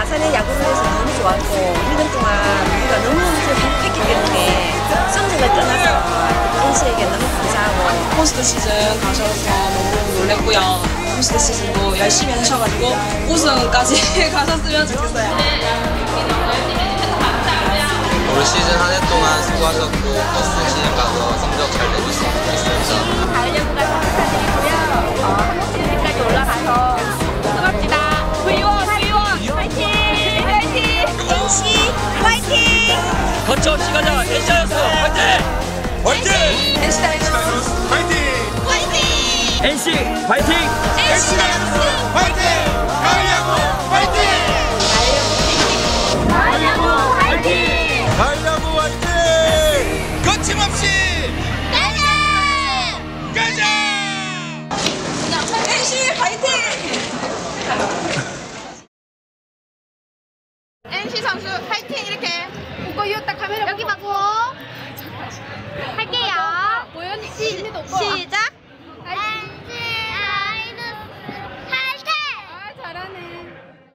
아산에 야구를 해서 너무 좋았고 1년 동안 우리가 너무 행복했기 때문에 성적을 떠나서 NC에게 너무 감사하고 포스트 시즌 가셔서 너무 놀랬고요. 포스트 시즌도 열심히 하셔가지고 우승까지 가셨으면 좋겠어요. 올 시즌 한 해 동안 수고하셨고 버스 시즌 가서 성적 잘 내주셨으면 좋겠습니 거쳐없이 가자 NC하였어 화이팅! 화이팅! NC 다이너스 화이팅! NC 화이팅! NC 다이너스 화이팅! 가을야구 화이팅! 가을야구 화이팅! 가을야구 화이팅! 거침없이 가자! 가자! NC 화이팅! NC 선수 화이팅 이렇게 시작.